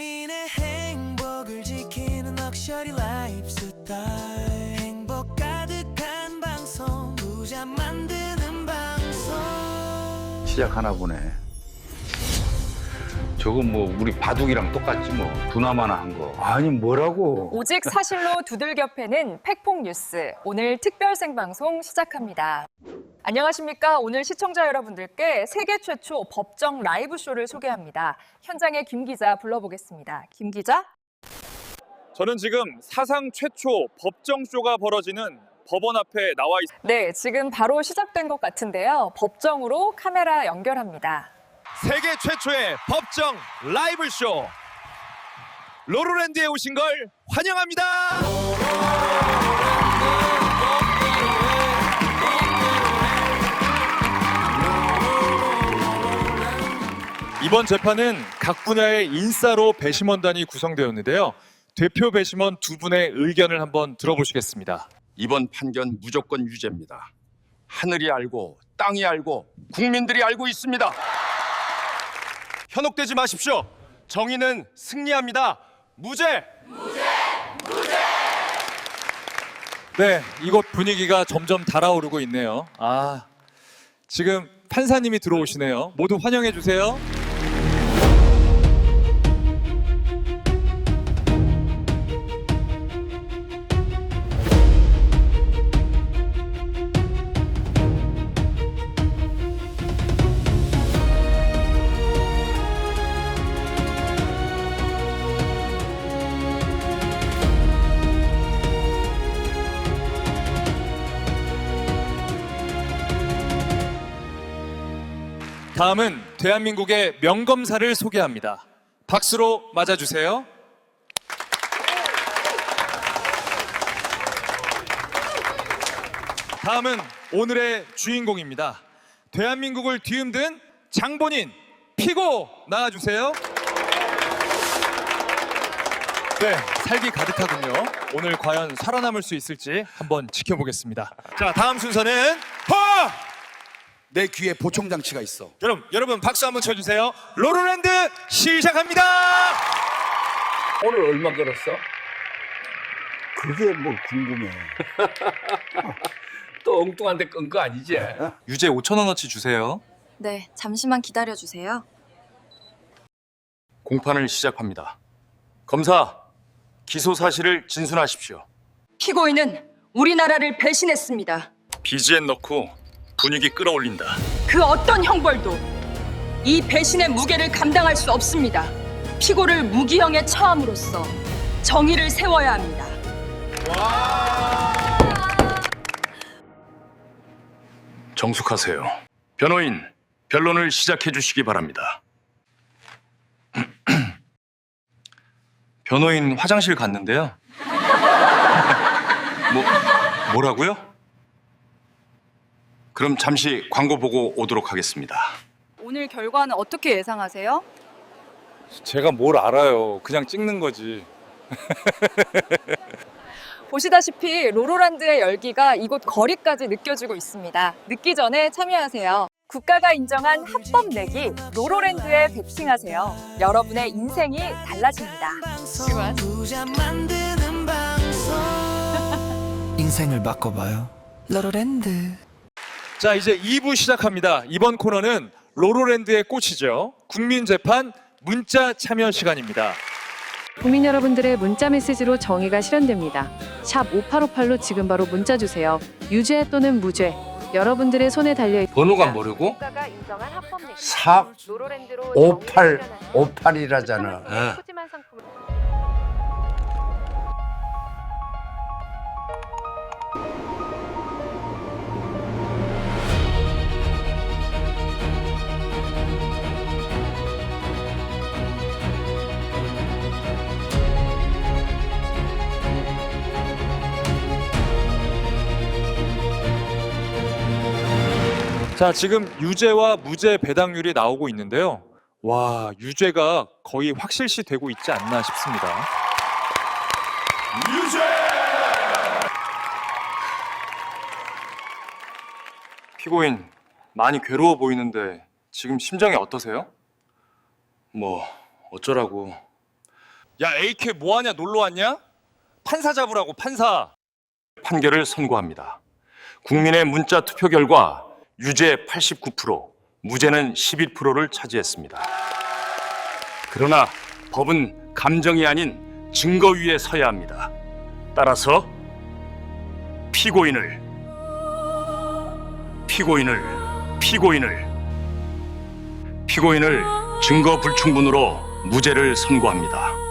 국민의 행복을 지키는 럭셔리 라이프 스타일 행복 가득한 방송 부자 만드는 방송 시작하나 보네. 저거 뭐 우리 바둑이랑 똑같지 뭐 두나마나 한 거. 아니 뭐라고? 오직 사실로 두들겨 패는 팩폭 뉴스. 오늘 특별 생방송 시작합니다. 안녕하십니까. 오늘 시청자 여러분들께 세계 최초 법정 라이브 쇼를 소개합니다. 현장에 김 기자 불러보겠습니다. 김 기자. 저는 지금 사상 최초 법정 쇼가 벌어지는 법원 앞에 나와 있습니다. 네, 지금 바로 시작된 것 같은데요. 법정으로 카메라 연결합니다. 세계 최초의 법정 라이브 쇼 로로랜드에 오신 걸 환영합니다. 이번 재판은 각 분야의 인싸로 배심원단이 구성되었는데요. 대표 배심원 두 분의 의견을 한번 들어보시겠습니다. 이번 판결 무조건 유죄입니다. 하늘이 알고 땅이 알고 국민들이 알고 있습니다. 현혹되지 마십시오. 정의는 승리합니다. 무죄! 네, 이곳 분위기가 점점 달아오르고 있네요. 아, 지금 판사님이 들어오시네요. 모두 환영해 주세요. 다음은 대한민국의 명검사를 소개합니다. 박수로 맞아주세요. 다음은 오늘의 주인공입니다. 대한민국을 뒤흔든 장본인 피고 나와주세요. 네, 살기 가득하군요. 오늘 과연 살아남을 수 있을지 한번 지켜보겠습니다. 자, 다음 순서는 허! 내 귀에 보충 장치가 있어. 여러분, 여러분 박수 한번 쳐주세요. 로로랜드 시작합니다. 오늘 얼마 걸었어? 그게 뭐 궁금해. 또 엉뚱한 데 끈 거 아니지? 유죄 5천 원어치 주세요. 네, 잠시만 기다려 주세요. 공판을 시작합니다. 검사, 기소 사실을 진술하십시오. 피고인은 우리나라를 배신했습니다. BGM 넣고 분위기 끌어올린다. 그 어떤 형벌도 이 배신의 무게를 감당할 수 없습니다. 피고를 무기형에 처함으로써 정의를 세워야 합니다. 정숙하세요. 변호인, 변론을 시작해 주시기 바랍니다. 변호인 화장실 갔는데요. 뭐 뭐라고요? 그럼 잠시 광고 보고 오도록 하겠습니다. 오늘 결과는 어떻게 예상하세요? 제가 뭘 알아요. 그냥 찍는 거지. 보시다시피 로로란드의 열기가 이곳 거리까지 느껴지고 있습니다. 늦기 전에 참여하세요. 국가가 인정한 합법 내기 로로랜드에 베팅하세요. 여러분의 인생이 달라집니다. 인생을 바꿔봐요 로로랜드 자, 이제 2부 시작합니다. 이번 코너는 로로랜드의 꽃이죠. 국민 재판 문자 참여 시간입니다. 국민 여러분들의 문자 메시지로 정의가 실현됩니다. 샵 5858로 지금 바로 문자 주세요. 유죄 또는 무죄. 여러분들의 손에 달려 있습니다. 번호가 뭐라고? 국가가 인정한 합법 내기. 4 로로랜드로 58 정의를 실현하는 58이라잖아. 어. 푸짐한 상품을 자, 지금 유죄와 무죄 배당률이 나오고 있는데요. 와, 유죄가 거의 확실시 되고 있지 않나 싶습니다. 피고인 많이 괴로워 보이는데 지금 심정이 어떠세요? 뭐 어쩌라고 야 AK 뭐 하냐 놀러 왔냐? 판사 잡으라고 판사. 판결을 선고합니다. 국민의 문자 투표 결과 유죄 89%, 무죄는 11%를 차지했습니다. 그러나 법은 감정이 아닌 증거 위에 서야 합니다. 따라서 피고인을 피고인을 피고인을 피고인을 증거 불충분으로 무죄를 선고합니다.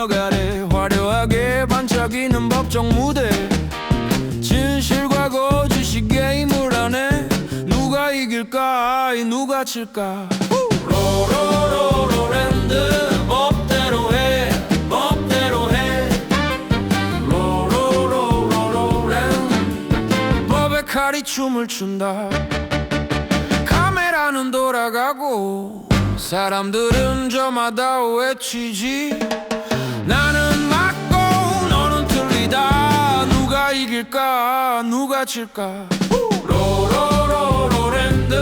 아래. 화려하게 반짝이는 법정 무대. 진실과 거짓이 게임을 하네. 누가 이길까 이 누가 칠까. 로로로로랜드 법대로 해 법대로 해. 로로로로로랜드 법의 칼이 춤을 춘다. 카메라는 돌아가고 사람들은 저마다 외치지 누가 이길까? 누가 질까? 로로로로랜드